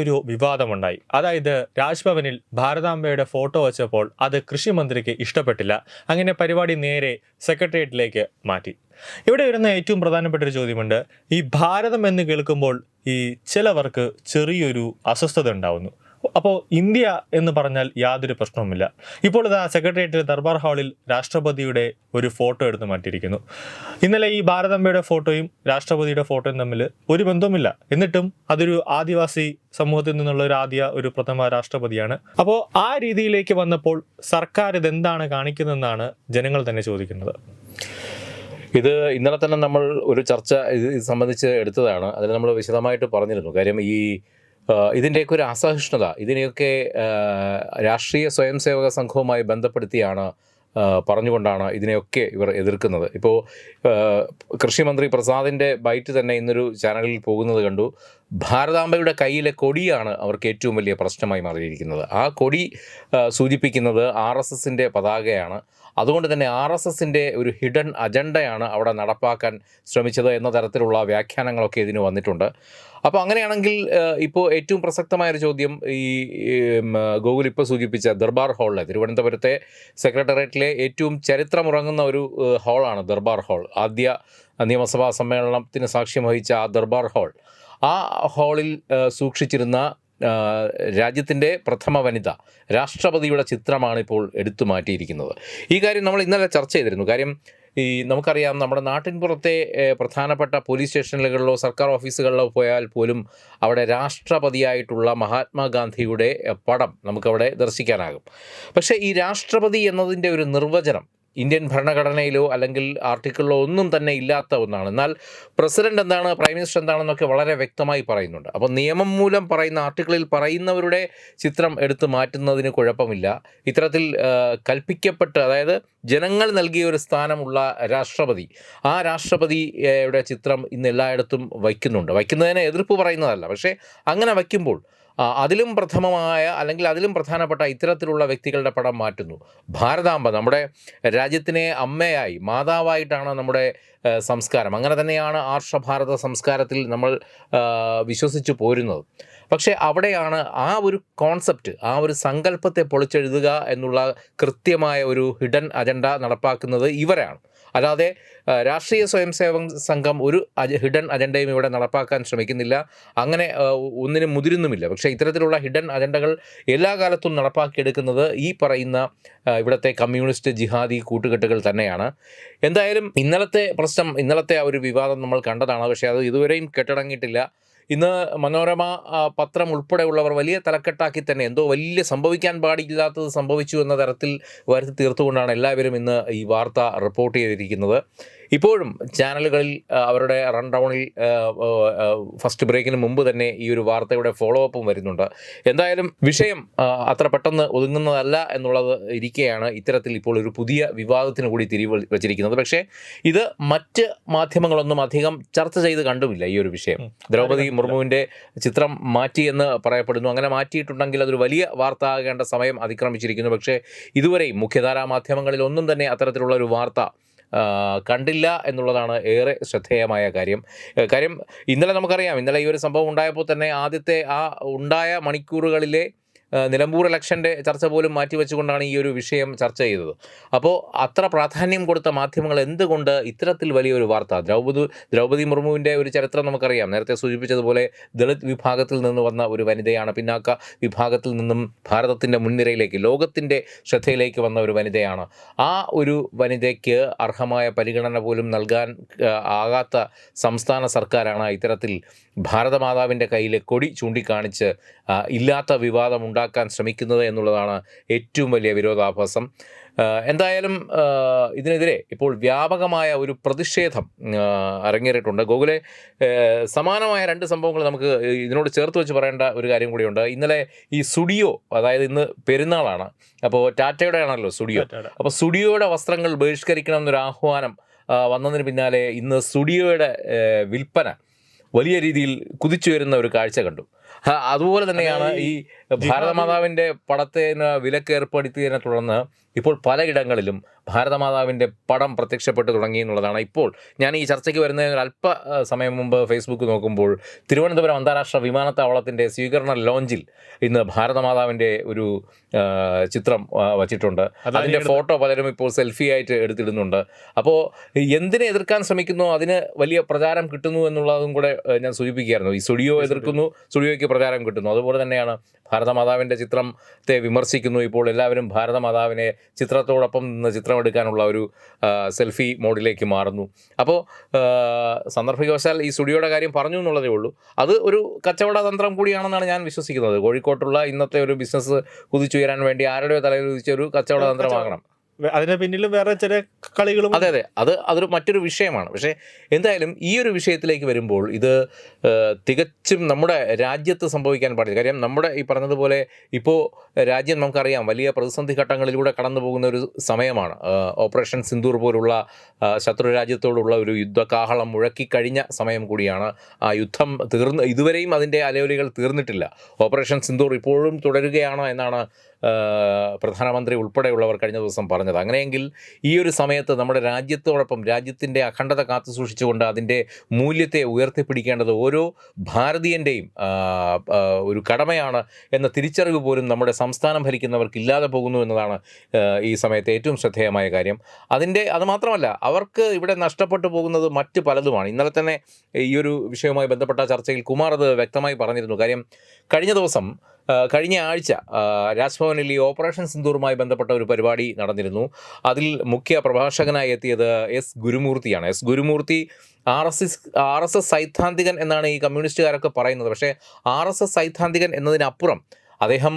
ഒരു വിവാദമുണ്ടായി. അതായത് രാജ്ഭവനിൽ ഭാരതാംബയുടെ ഫോട്ടോ വെച്ചപ്പോൾ അത് കൃഷി മന്ത്രിക്ക് ഇഷ്ടപ്പെട്ടില്ല. അങ്ങനെ പരിപാടി നേരെ സെക്രട്ടേറിയറ്റിലേക്ക് മാറ്റി. ഇവിടെ വരുന്ന ഏറ്റവും പ്രധാനപ്പെട്ട ഒരു ചോദ്യമുണ്ട്. ഈ ഭാരതം എന്ന് കേൾക്കുമ്പോൾ ഈ ചിലവർക്ക് ചെറിയൊരു അസ്വസ്ഥത ഉണ്ടാവുന്നു. അപ്പോൾ ഇന്ത്യ എന്ന് പറഞ്ഞാൽ യാതൊരു പ്രശ്നവുമില്ല. ഇപ്പോൾ ഇതാ സെക്രട്ടേറിയറ്റിൽ ദർബാർ ഹാളിൽ രാഷ്ട്രപതിയുടെ ഒരു ഫോട്ടോ എടുത്തു മാറ്റിയിരിക്കുന്നു. ഇന്നലെ ഈ ഭാരതമ്മയുടെ ഫോട്ടോയും രാഷ്ട്രപതിയുടെ ഫോട്ടോയും തമ്മിൽ ഒരു ബന്ധവുമില്ല. എന്നിട്ടും അതൊരു ആദിവാസി സമൂഹത്തിൽ നിന്നുള്ള ഒരു ആദ്യ ഒരു പ്രഥമ രാഷ്ട്രപതിയാണ്. അപ്പോൾ ആ രീതിയിലേക്ക് വന്നപ്പോൾ സർക്കാർ ഇതെന്താണ് കാണിക്കുന്നതെന്നാണ് ജനങ്ങൾ തന്നെ ചോദിക്കുന്നത്. ഇത് ഇന്നലെ തന്നെ നമ്മൾ ഒരു ചർച്ച ഇത് സംബന്ധിച്ച് എടുത്തതാണ്. അതിൽ നമ്മൾ വിശദമായിട്ട് പറഞ്ഞിരുന്നു. കാര്യം ഈ ഇതിന്റെയൊക്കെ ഒരു അസഹിഷ്ണുത. ഇതിനെയൊക്കെ രാഷ്ട്രീയ സ്വയം സേവക സംഘവുമായി ബന്ധപ്പെടുത്തിയാണ് പറഞ്ഞുകൊണ്ടാണ് ഇതിനെയൊക്കെ ഇവർ എതിർക്കുന്നത്. ഇപ്പോൾ കൃഷിമന്ത്രി പ്രസാദിന്റെ ബൈറ്റ് തന്നെ ഇന്നൊരു ചാനലിൽ പോകുന്നത് കണ്ടു. ഭാരതാംബയുടെ കയ്യിലെ കൊടിയാണ് അവർക്ക് ഏറ്റവും വലിയ പ്രശ്നമായി മാറിയിരിക്കുന്നത്. ആ കൊടി സൂചിപ്പിക്കുന്നത് ആർ എസ് എസിന്റെ പതാകയാണ്. അതുകൊണ്ട് തന്നെ ആർ എസ് എസിന്റെ ഒരു ഹിഡൻ അജണ്ടയാണ് അവിടെ നടപ്പാക്കാൻ ശ്രമിച്ചത് എന്ന തരത്തിലുള്ള വ്യാഖ്യാനങ്ങളൊക്കെ ഇതിന് വന്നിട്ടുണ്ട്. അപ്പോൾ അങ്ങനെയാണെങ്കിൽ ഇപ്പോൾ ഏറ്റവും പ്രസക്തമായ ഒരു ചോദ്യം ഈ ഗോകുൽ ഇപ്പോൾ സൂചിപ്പിച്ച ദർബാർ ഹാളിലെ തിരുവനന്തപുരത്തെ സെക്രട്ടേറിയറ്റിലെ ഏറ്റവും ചരിത്രമുറങ്ങുന്ന ഒരു ഹാളാണ് ദർബാർ ഹാൾ. ആദ്യ നിയമസഭാ സമ്മേളനത്തിന് സാക്ഷ്യം വഹിച്ച ആ ദർബാർ ഹാൾ. ആ ഹാളിൽ സൂക്ഷിച്ചിരുന്ന രാജ്യത്തിന്റെ പ്രഥമ വനിത രാഷ്ട്രപതിയുടെ ചിത്രമാണ് ഇപ്പോൾ എടുത്തു മാറ്റിയിരിക്കുന്നത്. ഈ കാര്യം നമ്മൾ ഇന്നലെ ചർച്ച ചെയ്തിരുന്നു. കാര്യം ഈ നമുക്കറിയാം നമ്മുടെ നാട്ടിൻപുറത്തെ പ്രധാനപ്പെട്ട പോലീസ് സ്റ്റേഷനുകളിലോ സർക്കാർ ഓഫീസുകളിലോ പോയാൽ പോലും അവിടെ രാഷ്ട്രപതിയായിട്ടുള്ള മഹാത്മാഗാന്ധിയുടെ പടം നമുക്കവിടെ ദർശിക്കാനാകും. പക്ഷേ ഈ രാഷ്ട്രപതി എന്നതിന്റെ ഒരു നിർവചനം ഇന്ത്യൻ ഭരണഘടനയിലോ അല്ലെങ്കിൽ ആർട്ടിക്കിളിലോ ഒന്നും തന്നെ ഇല്ലാത്ത ഒന്നാണ്. എന്നാൽ പ്രസിഡന്റ് എന്താണ് പ്രൈം മിനിസ്റ്റർ എന്താണെന്നൊക്കെ വളരെ വ്യക്തമായി പറയുന്നുണ്ട്. അപ്പോൾ നിയമം മൂലം പറയുന്ന ആർട്ടിക്കിളിൽ പറയുന്നവരുടെ ചിത്രം എടുത്ത് മാറ്റുന്നതിന് കുഴപ്പമില്ല. ഇത്തരത്തിൽ കൽപ്പിക്കപ്പെട്ട് അതായത് ജനങ്ങൾ നൽകിയ ഒരു സ്ഥാനമുള്ള രാഷ്ട്രപതി ആ രാഷ്ട്രപതിയുടെ ചിത്രം ഇന്ന് എല്ലായിടത്തും വയ്ക്കുന്നുണ്ട്. വയ്ക്കുന്നതിനെ എതിർപ്പ് പറയുന്നതല്ല. പക്ഷേ അങ്ങനെ വയ്ക്കുമ്പോൾ അതിലും പ്രഥമമായ അല്ലെങ്കിൽ അതിലും പ്രധാനപ്പെട്ട ഇത്തരത്തിലുള്ള വ്യക്തികളുടെ പടം മാറ്റുന്നു. ഭാരതാംബ നമ്മുടെ രാജ്യത്തിനെ അമ്മയായി മാതാവായിട്ടാണ് നമ്മുടെ സംസ്കാരം. അങ്ങനെ തന്നെയാണ് ആർഷഭാരത സംസ്കാരത്തിൽ നമ്മൾ വിശ്വസിച്ച് പോരുന്നത്. പക്ഷേ അവിടെയാണ് ആ ഒരു കോൺസെപ്റ്റ് ആ ഒരു സങ്കല്പത്തെ പൊളിച്ചെഴുതുക എന്നുള്ള കൃത്യമായ ഒരു ഹിഡൻ അജണ്ട നടപ്പാക്കുന്നത് ഇവരാണ്. അല്ലാതെ രാഷ്ട്രീയ സ്വയം സേവക സംഘം ഒരു ഹിഡൻ അജണ്ടയും ഇവിടെ നടപ്പാക്കാൻ ശ്രമിക്കുന്നില്ല. അങ്ങനെ ഒന്നിനും മുതിരുന്നുമില്ല. പക്ഷേ ഇത്തരത്തിലുള്ള ഹിഡൻ അജണ്ടകൾ എല്ലാ കാലത്തും നടപ്പാക്കിയെടുക്കുന്നത് ഈ പറയുന്ന ഇവിടുത്തെ കമ്മ്യൂണിസ്റ്റ് ജിഹാദി കൂട്ടുകെട്ടുകൾ തന്നെയാണ്. എന്തായാലും ഇന്നലത്തെ പ്രശ്നം ഇന്നലത്തെ ആ ഒരു വിവാദം നമ്മൾ കണ്ടതാണ്. പക്ഷേ അത് ഇതുവരെയും കെട്ടടങ്ങിയിട്ടില്ല. ഇന്ന് മനോരമ പത്രം ഉൾപ്പെടെയുള്ളവർ വലിയ തലക്കെട്ടാക്കി തന്നെ എന്തോ വലിയ സംഭവിക്കാൻ പാടില്ലാത്തത് സംഭവിച്ചു എന്ന തരത്തിൽ വരുത്തി തീർത്തുകൊണ്ടാണ് എല്ലാവരും ഇന്ന് ഈ വാർത്ത റിപ്പോർട്ട് ചെയ്തിരിക്കുന്നത്. ഇപ്പോഴും ചാനലുകളിൽ അവരുടെ റൺ ഡൗണിൽ ഫസ്റ്റ് ബ്രേക്കിന് മുമ്പ് തന്നെ ഈ ഒരു വാർത്തയുടെ ഫോളോ അപ്പും വരുന്നുണ്ട്. എന്തായാലും വിഷയം അത്ര പെട്ടെന്ന് ഒതുങ്ങുന്നതല്ല എന്നുള്ളത് ഇരിക്കെയാണ് ഇത്തരത്തിൽ ഇപ്പോൾ ഒരു പുതിയ വിവാദത്തിന് കൂടി തിരിവ് വച്ചിരിക്കുന്നത്. പക്ഷേ ഇത് മറ്റ് മാധ്യമങ്ങളൊന്നും അധികം ചർച്ച ചെയ്ത് കണ്ടുമില്ല ഈ ഒരു വിഷയം. ദ്രൗപദി മുർമുവിന്റെ ചിത്രം മാറ്റിയെന്ന് പറയപ്പെടുന്നു. അങ്ങനെ മാറ്റിയിട്ടുണ്ടെങ്കിൽ അതൊരു വലിയ വാർത്ത ആകേണ്ട സമയം അതിക്രമിച്ചിരിക്കുന്നു. പക്ഷേ ഇതുവരെയും മുഖ്യധാരാ മാധ്യമങ്ങളിൽ ഒന്നും തന്നെ അത്തരത്തിലുള്ള ഒരു വാർത്ത കണ്ടില്ല എന്നുള്ളതാണ് ഏറെ ശ്രദ്ധേയമായ കാര്യം. കാര്യം ഇന്നലെ നമുക്കറിയാം ഇന്നലെ ഈ ഒരു സംഭവം ഉണ്ടായപ്പോൾ തന്നെ ആദ്യത്തെ ആ ഉണ്ടായ മണിക്കൂറുകളിലെ നിലമ്പൂർ ഇലക്ഷന്റെ ചർച്ച പോലും മാറ്റിവെച്ചുകൊണ്ടാണ് ഈ ഒരു വിഷയം ചർച്ച ചെയ്തത്. അപ്പോൾ അത്ര പ്രാധാന്യം കൊടുത്ത മാധ്യമങ്ങൾ എന്തുകൊണ്ട് ഇത്തരത്തിൽ വലിയൊരു വാർത്ത? ദ്രൗപദി ദ്രൗപദി മുർമുവിന്റെ ഒരു ചരിത്രം നമുക്കറിയാം. നേരത്തെ സൂചിപ്പിച്ചതുപോലെ ദളിത് വിഭാഗത്തിൽ നിന്ന് വന്ന ഒരു വനിതയാണ് പിന്നാക്ക വിഭാഗത്തിൽ നിന്നും ഭാരതത്തിന്റെ മുൻനിരയിലേക്ക് ലോകത്തിന്റെ ശ്രദ്ധയിലേക്ക് വന്ന ഒരു വനിതയാണ്. ആ ഒരു വനിതയ്ക്ക് അർഹമായ പരിഗണന പോലും നൽകാൻ ആകാത്ത സംസ്ഥാന സർക്കാരാണ് ഇത്തരത്തിൽ ഭാരതമാതാവിന്റെ കയ്യിൽ കൊടി ചൂണ്ടിക്കാണിച്ച് ഇല്ലാത്ത വിവാദം ഉണ്ടാക്കാൻ ശ്രമിക്കുന്നത് എന്നുള്ളതാണ് ഏറ്റവും വലിയ വിരോധാഭാസം. എന്തായാലും ഇതിനെതിരെ ഇപ്പോൾ വ്യാപകമായ ഒരു പ്രതിഷേധം അരങ്ങേറിയിട്ടുണ്ട്. ഗോകുലെ സമാനമായ രണ്ട് സംഭവങ്ങൾ നമുക്ക് ഇതിനോട് ചേർത്ത് വെച്ച് പറയേണ്ട ഒരു കാര്യം കൂടിയുണ്ട്. ഇന്നലെ ഈ സുഡിയോ അതായത് ഇന്ന് പെരുന്നാളാണ്. അപ്പോൾ ടാറ്റയുടെ ആണല്ലോ സുഡിയോ അപ്പോൾ സുഡിയോയുടെ വസ്ത്രങ്ങൾ ബഹിഷ്കരിക്കണം എന്നൊരു ആഹ്വാനം വന്നതിന് പിന്നാലെ ഇന്ന് സുഡിയോയുടെ വിൽപ്പന വലിയ രീതിയിൽ കുതിച്ചു വരുന്ന ഒരു കാഴ്ച കണ്ടു. അതുപോലെ തന്നെയാണ് ഈ ഭാരതമാതാവിന്റെ പടത്തിന് വിലക്ക് ഏർപ്പെടുത്തിയതിനെ തുടർന്ന് ഇപ്പോൾ പലയിടങ്ങളിലും ഭാരതമാതാവിന്റെ പടം പ്രത്യക്ഷപ്പെട്ടു തുടങ്ങി എന്നുള്ളതാണ്. ഇപ്പോൾ ഞാൻ ഈ ചർച്ചയ്ക്ക് വരുന്നതിന് അല്പ സമയം മുമ്പ് ഫേസ്ബുക്ക് നോക്കുമ്പോൾ തിരുവനന്തപുരം അന്താരാഷ്ട്ര വിമാനത്താവളത്തിന്റെ സ്വീകരണ ലോഞ്ചിൽ ഇന്ന് ഭാരതമാതാവിന്റെ ഒരു ചിത്രം വച്ചിട്ടുണ്ട്. അതിന്റെ ഫോട്ടോ പലരും ഇപ്പോൾ സെൽഫി ആയിട്ട് എടുത്തിടുന്നുണ്ട്. അപ്പോൾ എന്തിനെ എതിർക്കാൻ ശ്രമിക്കുന്നു? അതിന് വലിയ പ്രചാരം കിട്ടുന്നു എന്നുള്ളതും കൂടെ ഞാൻ സൂചിപ്പിക്കുകയായിരുന്നു. ഈ സ്റ്റുഡിയോ എതിർക്കുന്നു സ്റ്റുഡിയോയ്ക്ക് പ്രചാരം കിട്ടുന്നു. അതുപോലെ തന്നെയാണ് ഭാരതമാതാവിന്റെ ചിത്രത്തെ വിമർശിക്കുന്നു. ഇപ്പോൾ എല്ലാവരും ഭാരതമാതാവിനെ ചിത്രത്തോടൊപ്പം നിന്ന് ചിത്രമെടുക്കാനുള്ള ഒരു സെൽഫി മോഡിലേക്ക് മാറുന്നു. അപ്പോൾ സന്ദർഭികവശാൽ ഈ സ്റ്റുഡിയോയുടെ കാര്യം പറഞ്ഞു എന്നുള്ളതേ ഉള്ളൂ. അത് ഒരു കച്ചവട തന്ത്രം കൂടിയാണെന്നാണ് ഞാൻ വിശ്വസിക്കുന്നത്. കോഴിക്കോട്ടുള്ള ഇന്നത്തെ ഒരു ബിസിനസ് കുതിച്ചുയരാൻ വേണ്ടി ആരുടെയോ തലയിൽ ഉദിച്ച ഒരു കച്ചവട തന്ത്രമാകണം. അതിന് പിന്നിലും വേറെ ചില കളികളും അതെ അതെ. അത് അതൊരു മറ്റൊരു വിഷയമാണ്. പക്ഷേ എന്തായാലും ഈ ഒരു വിഷയത്തിലേക്ക് വരുമ്പോൾ ഇത് ഏഹ്, തികച്ചും നമ്മുടെ രാജ്യത്ത് സംഭവിക്കാൻ പാടില്ല. കാര്യം നമ്മുടെ ഈ പറഞ്ഞതുപോലെ ഇപ്പോൾ രാജ്യം നമുക്കറിയാം വലിയ പ്രതിസന്ധി ഘട്ടങ്ങളിലൂടെ കടന്നു പോകുന്ന ഒരു സമയമാണ്. ഓപ്പറേഷൻ സിന്ദൂർ പോലുള്ള ശത്രു രാജ്യത്തോടുള്ള ഒരു യുദ്ധകാഹളം മുഴക്കിക്കഴിഞ്ഞ സമയം കൂടിയാണ് ആ യുദ്ധം തീർന്ന് ഇതുവരെയും അതിന്റെ അലവലികൾ തീർന്നിട്ടില്ല. ഓപ്പറേഷൻ സിന്ദൂർ ഇപ്പോഴും തുടരുകയാണ് എന്നാണ് പ്രധാനമന്ത്രി ഉൾപ്പെടെയുള്ളവർ കഴിഞ്ഞ ദിവസം പറഞ്ഞത്. അങ്ങനെയെങ്കിൽ ഈ ഒരു സമയത്ത് നമ്മുടെ രാജ്യത്തോടൊപ്പം രാജ്യത്തിന്റെ അഖണ്ഡത കാത്തു സൂക്ഷിച്ചുകൊണ്ട് അതിന്റെ മൂല്യത്തെ ഉയർത്തിപ്പിടിക്കേണ്ടത് ഓരോ ഭാരതീയന്റെയും ഒരു കടമയാണ് എന്ന തിരിച്ചറിവ് പോലും നമ്മുടെ സംസ്ഥാനം ഭരിക്കുന്നവർക്ക് ഇല്ലാതെ പോകുന്നു എന്നതാണ് ഈ സമയത്ത് ഏറ്റവും ശ്രദ്ധേയമായ കാര്യം. അതിന്റെ അത് മാത്രമല്ല അവർക്ക് ഇവിടെ നഷ്ടപ്പെട്ടു പോകുന്നത് മറ്റ് പലതുമാണ്. ഇന്നലെ തന്നെ ഈ ഒരു വിഷയവുമായി ബന്ധപ്പെട്ട ചർച്ചയിൽ കുമാർ അത് വ്യക്തമായി പറഞ്ഞിരുന്നു. കാര്യം കഴിഞ്ഞ ദിവസം കഴിഞ്ഞ ആഴ്ച രാജ്ഭവനിൽ ഈ ഓപ്പറേഷൻ സിന്ദൂറുമായി ബന്ധപ്പെട്ട ഒരു പരിപാടി നടന്നിരുന്നു. അതിൽ മുഖ്യ പ്രഭാഷകനായി എത്തിയത് S ഗുരുമൂർത്തിയാണ്. S Gurumurthy R S S R S S സൈദ്ധാന്തികൻ എന്നാണ് ഈ കമ്മ്യൂണിസ്റ്റുകാരൊക്കെ പറയുന്നത്. പക്ഷേ ആർ എസ് എസ് സൈദ്ധാന്തികൻ എന്നതിനപ്പുറം അദ്ദേഹം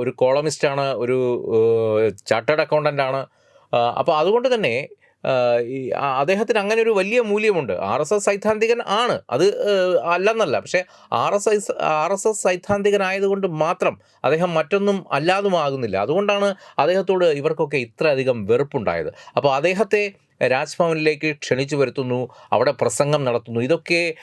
ഒരു കോളമിസ്റ്റാണ് ഒരു ചാർട്ടേഡ് അക്കൗണ്ടന്റ് ആണ് അപ്പോൾ അതുകൊണ്ട് തന്നെ ഈ അദ്ദേഹത്തിന് അങ്ങനെ ഒരു വലിയ മൂല്യമുണ്ട്. ആർ എസ് എസ് സൈദ്ധാന്തികൻ ആണ്. അത് അല്ലെന്നല്ല. പക്ഷേ R S S R S S സൈദ്ധാന്തികനായതുകൊണ്ട് മാത്രം അദ്ദേഹം മറ്റൊന്നും അല്ലാതുമാകുന്നില്ല. അതുകൊണ്ടാണ് അദ്ദേഹത്തോട് ഇവർക്കൊക്കെ ഇത്രയധികം വെറുപ്പുണ്ടായത്. അപ്പോൾ അദ്ദേഹത്തെ രാജ്ഭവനിലേക്ക് ക്ഷണിച്ചു വരുത്തുന്നു അവിടെ പ്രസംഗം നടത്തുന്നു. ഇതൊക്കെ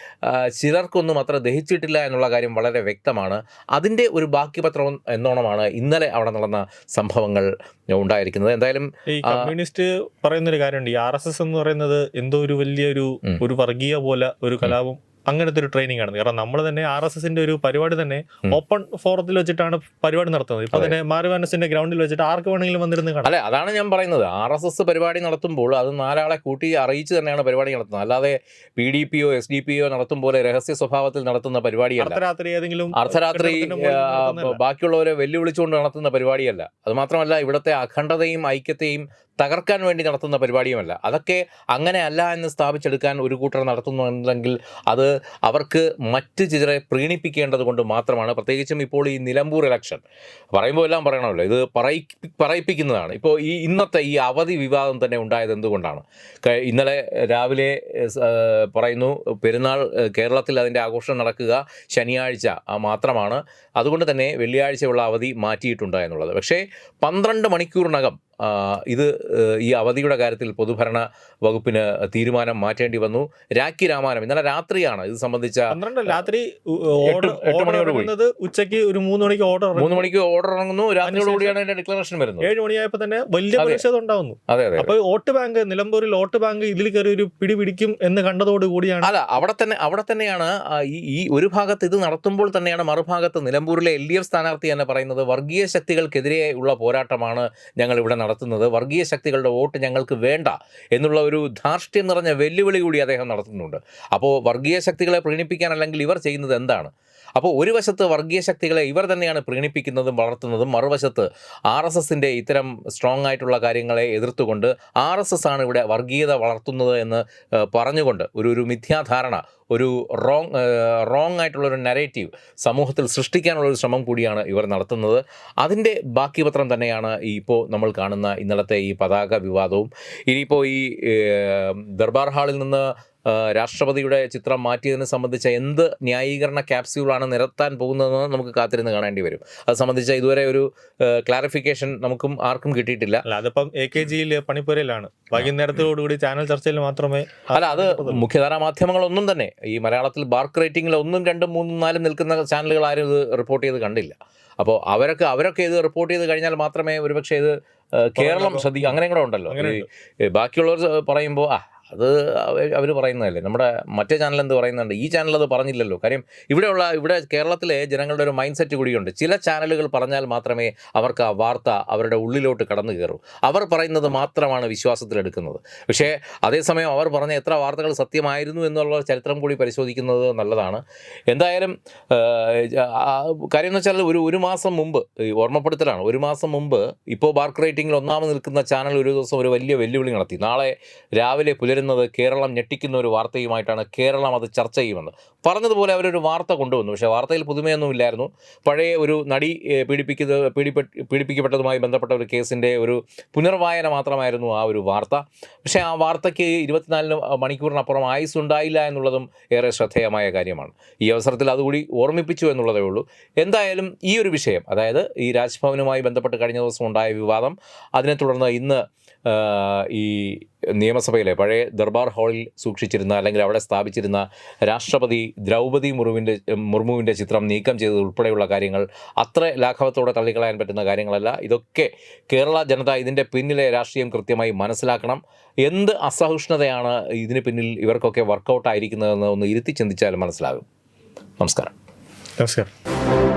ചിലർക്കൊന്നും അത്ര ദഹിച്ചിട്ടില്ല എന്നുള്ള കാര്യം വളരെ വ്യക്തമാണ്. അതിന്റെ ഒരു ബാക്കി പത്രം എന്നോണമാണ് ഇന്നലെ അവിടെ നടന്ന സംഭവങ്ങൾ ഉണ്ടായിരിക്കുന്നത്. എന്തായാലും ഈ കമ്മ്യൂണിസ്റ്റ് പറയുന്നൊരു കാര്യമുണ്ട്. ഈ ആർ എസ് എസ് എന്ന് പറയുന്നത് എന്തോ ഒരു വലിയൊരു. ഒരു വർഗീയ പോലെ ഒരു കലാപം അങ്ങനത്തെ ഒരു ട്രെയിനിങ് ആണ്. കാരണം നമ്മൾ തന്നെ ആർ എസ് എസിന്റെ ഒരു പരിപാടി തന്നെ ഓപ്പൺ ഫോറത്തിൽ വെച്ചിട്ടാണ് പരിപാടി നടത്തുന്നത്. ഇപ്പൊ. തന്നെ മാരുവാനസിന്റെ ഗ്രൗണ്ടിൽ വെച്ചിട്ട് ആർക്ക് വേണമെങ്കിലും വന്നിരുന്ന് കാണാം. അല്ലെ അതാണ് ഞാൻ പറയുന്നത്. ആർ എസ് എസ് പരിപാടി നടത്തുമ്പോൾ അത് നാലാളെ കൂട്ടി അറിയിച്ച് തന്നെയാണ് പരിപാടി നടത്തുന്നത്. അല്ലാതെ P D P O S D P O നടത്തും പോലെ രഹസ്യ സ്വഭാവത്തിൽ നടത്തുന്ന പരിപാടിയല്ല. അർദ്ധരാത്രി ഏതെങ്കിലും അർദ്ധരാത്രി. ബാക്കിയുള്ളവരെ വെല്ലുവിളിച്ചുകൊണ്ട് നടത്തുന്ന പരിപാടിയല്ല. അത് മാത്രമല്ല ഇവിടുത്തെ അഖണ്ഡതയും ഐക്യത്തെയും തകർക്കാൻ വേണ്ടി നടത്തുന്ന പരിപാടിയുമല്ല. അതൊക്കെ അങ്ങനെ അല്ല എന്ന് സ്ഥാപിച്ചെടുക്കാൻ ഒരു കൂട്ടർ നടത്തുന്നുണ്ടെങ്കിൽ അത് അവർക്ക് മറ്റ് ചിലരെ പ്രീണിപ്പിക്കേണ്ടത് കൊണ്ട് മാത്രമാണ്. പ്രത്യേകിച്ചും ഇപ്പോൾ ഈ നിലമ്പൂർ ഇലക്ഷൻ പറയുമ്പോൾ എല്ലാം പറയണമല്ലോ. ഇത് പറയി പറയിപ്പിക്കുന്നതാണ്. ഇപ്പോൾ ഈ ഇന്നത്തെ ഈ അവധി വിവാദം തന്നെ ഉണ്ടായത് എന്തുകൊണ്ടാണ്? ഇന്നലെ രാവിലെ പറയുന്നു പെരുന്നാൾ കേരളത്തിൽ അതിന്റെ ആഘോഷം നടക്കുക ശനിയാഴ്ച മാത്രമാണ്. അതുകൊണ്ട് തന്നെ വെള്ളിയാഴ്ചയുള്ള അവധി മാറ്റിയിട്ടുണ്ട് എന്നുള്ളത്. പക്ഷേ പന്ത്രണ്ട് മണിക്കൂറിനകം ഇത് ഈ അവധിയുടെ കാര്യത്തിൽ പൊതുഭരണ വകുപ്പിന് തീരുമാനം മാറ്റേണ്ടി വന്നു. രാഖി രാമാനം ഇന്നലെ രാത്രിയാണ് ഇത് സംബന്ധിച്ച രാത്രി മണിയോട് ഉച്ചയ്ക്ക് ഒരു മൂന്ന് മണിക്ക് ഓർഡർ മൂന്ന് മണിക്ക് ഓർഡർ ഇറങ്ങുന്നു. രാത്രിയോടുകൂടിയാണ് അതിന്റെ ഡിക്ലറേഷൻ വരുന്നത്. ഏഴ് മണിയായപ്പോ തന്നെ വലിയ പ്രതിഷേധം ഉണ്ടാവുന്നു. അതെ അതെ അപ്പൊ വോട്ട് ബാങ്ക് നിലമ്പൂരിൽ വോട്ട് ബാങ്ക് ഇതിൽ കയറി ഒരു പിടി പിടിക്കും എന്ന് കണ്ടതോട് കൂടിയാണ്. അല്ല അവിടെ തന്നെ അവിടെ തന്നെയാണ് ഈ ഒരു ഭാഗത്ത് ഇത് നടത്തുമ്പോൾ തന്നെയാണ് മറുഭാഗത്ത് നിലമ്പൂരിലെ എൽ ഡി എഫ് സ്ഥാനാർത്ഥി തന്നെ പറയുന്നത് വർഗീയ ശക്തികൾക്കെതിരെ ഉള്ള പോരാട്ടമാണ് ഞങ്ങൾ ഇവിടെ നടത്തുന്നത്. വർഗീയ ശക്തികളുടെ വോട്ട് ഞങ്ങൾക്ക് വേണ്ട എന്നുള്ള ഒരു ധാർഷ്ട്യം നിറഞ്ഞ വെല്ലുവിളി കൂടി അദ്ദേഹം നടത്തുന്നുണ്ട്. അപ്പോൾ വർഗീയ ശക്തികളെ പ്രീണിപ്പിക്കാൻ അല്ലെങ്കിൽ ഇവർ ചെയ്യുന്നത് എന്താണ്? അപ്പോൾ ഒരു വശത്ത് വർഗീയ ശക്തികളെ ഇവർ തന്നെയാണ് പ്രീണിപ്പിക്കുന്നതും വളർത്തുന്നതും മറുവശത്ത് ആർ എസ് എസിന്റെ ഇത്തരം സ്ട്രോങ് ആയിട്ടുള്ള കാര്യങ്ങളെ എതിർത്തുകൊണ്ട് ആർ എസ് എസ് ആണ് ഇവിടെ വർഗീയത വളർത്തുന്നത് എന്ന് പറഞ്ഞുകൊണ്ട് ഒരു ഒരു മിഥ്യാധാരണ ഒരു റോങ് റോങ് ആയിട്ടുള്ള ഒരു നരേറ്റീവ് സമൂഹത്തിൽ സൃഷ്ടിക്കാനുള്ള ഒരു ശ്രമം കൂടിയാണ് ഇവർ നടത്തുന്നത്. അതിന്റെ ബാക്കി പത്രം തന്നെയാണ് ഇപ്പോൾ നമ്മൾ കാണുന്ന ഇന്നലത്തെ ഈ പതാക വിവാദവും. ഇനിയിപ്പോൾ ഈ ദർബാർ ഹാളിൽ നിന്ന് രാഷ്ട്രപതിയുടെ ചിത്രം മാറ്റിയതിനെ സംബന്ധിച്ച എന്ത് ന്യായീകരണ ക്യാപ്സ്യൂളാണ് നിരത്താൻ പോകുന്നതെന്ന് നമുക്ക് കാത്തിരുന്ന് കാണേണ്ടി വരും. അത് സംബന്ധിച്ച ഇതുവരെ ഒരു ക്ലാരിഫിക്കേഷൻ നമുക്കും ആർക്കും കിട്ടിയിട്ടില്ല. അല്ല അതിപ്പം എ കെ ജിയിൽ പണിപ്പുരയിലാണ്. വൈകുന്നേരത്തോടുകൂടി ചാനൽ ചർച്ചയിൽ മാത്രമേ അല്ല അത് മുഖ്യധാരാ മാധ്യമങ്ങളൊന്നും തന്നെ. ഈ മലയാളത്തിൽ ബാർക്ക് റേറ്റിംഗിൽ ഒന്നും രണ്ടും മൂന്നും നാലും നിൽക്കുന്ന ചാനലുകൾ ആരും ഇത് റിപ്പോർട്ട് ചെയ്ത് കണ്ടില്ല. അപ്പോൾ അവരൊക്കെ അവരൊക്കെ ഇത് റിപ്പോർട്ട് ചെയ്ത് കഴിഞ്ഞാൽ മാത്രമേ ഒരുപക്ഷെ ഇത് കേരളം ശ്രദ്ധിക്കും അങ്ങനെ കൂടെ ഉണ്ടല്ലോ. ബാക്കിയുള്ളവർ പറയുമ്പോൾ ആ അത് അവർ പറയുന്നതല്ലേ. നമ്മുടെ മറ്റേ ചാനൽ എന്ത് പറയുന്നുണ്ട്? ഈ ചാനൽ അത് പറഞ്ഞില്ലല്ലോ. കാര്യം ഇവിടെയുള്ള ഇവിടെ കേരളത്തിലെ ജനങ്ങളുടെ ഒരു മൈൻഡ് സെറ്റ് കൂടിയുണ്ട്. ചില ചാനലുകൾ പറഞ്ഞാൽ മാത്രമേ അവർക്ക് ആ വാർത്ത അവരുടെ ഉള്ളിലോട്ട് കടന്നു കയറൂ. അവർ പറയുന്നത് മാത്രമാണ് വിശ്വാസത്തിലെടുക്കുന്നത്. പക്ഷേ അതേസമയം അവർ പറഞ്ഞ എത്ര വാർത്തകൾ സത്യമായിരുന്നു എന്നുള്ള ചരിത്രം കൂടി പരിശോധിക്കുന്നത് നല്ലതാണ്. എന്തായാലും കാര്യം എന്ന് വെച്ചാൽ ഒരു ഒരു മാസം മുമ്പ് ഓർമ്മപ്പെടുത്തലാണ്. ഒരു മാസം മുമ്പ് ഇപ്പോൾ ബാർക്ക് റേറ്റിംഗിൽ ഒന്നാമത് നിൽക്കുന്ന ചാനൽ ഒരു ദിവസം ഒരു വലിയ വെല്ലുവിളി നടത്തി. നാളെ രാവിലെ പുലരുന്നത് കേരളം ഞെട്ടിക്കുന്ന ഒരു വാർത്തയുമായിട്ടാണ് കേരളം അത് ചർച്ച ചെയ്യുമെന്ന് പറഞ്ഞതുപോലെ അവരൊരു വാർത്ത കൊണ്ടുവന്നു. പക്ഷേ വാർത്തയിൽ പുതുമയൊന്നുമില്ലായിരുന്നു പഴയ ഒരു നടി പീഡിപ്പിക്കുന്ന പീഡിപ്പെട്ട് പീഡിപ്പിക്കപ്പെട്ടതുമായി ബന്ധപ്പെട്ട ഒരു കേസിന്റെ ഒരു പുനർവായന മാത്രമായിരുന്നു ആ ഒരു വാർത്ത. പക്ഷേ ആ വാർത്തയ്ക്ക് ഇരുപത്തിനാലിന് മണിക്കൂറിനപ്പുറം ആയുസ് ഉണ്ടായില്ല എന്നുള്ളതും ഏറെ ശ്രദ്ധേയമായ കാര്യമാണ്. ഈ അവസരത്തിൽ അതുകൂടി ഓർമ്മിപ്പിച്ചു എന്നുള്ളതേ ഉള്ളൂ. എന്തായാലും ഈ ഒരു വിഷയം അതായത് ഈ രാജ്ഭവനുമായി ബന്ധപ്പെട്ട് കഴിഞ്ഞ ദിവസം ഉണ്ടായ വിവാദം അതിനെ തുടർന്ന് ഇന്ന് ഈ നിയമസഭയിലെ പഴയ ദർബാർ ഹാളിൽ സൂക്ഷിച്ചിരുന്ന അല്ലെങ്കിൽ അവിടെ സ്ഥാപിച്ചിരുന്ന രാഷ്ട്രപതി ദ്രൗപതി മുർമുവിന്റെ മുർമുവിന്റെ ചിത്രം നീക്കം ചെയ്തത് ഉൾപ്പെടെയുള്ള കാര്യങ്ങൾ അത്ര ലാഘവത്തോടെ തള്ളിക്കളയാൻ പറ്റുന്ന കാര്യങ്ങളല്ല. ഇതൊക്കെ കേരള ജനത ഇതിന്റെ പിന്നിലെ രാഷ്ട്രീയം കൃത്യമായി മനസ്സിലാക്കണം. എന്ത് അസഹിഷ്ണുതയാണ് ഇതിന് പിന്നിൽ ഇവർക്കൊക്കെ വർക്കൗട്ടായിരിക്കുന്നതെന്ന് ഒന്ന് ഇരുത്തി ചിന്തിച്ചാൽ മനസ്സിലാകും. നമസ്കാരം. നമസ്കാരം.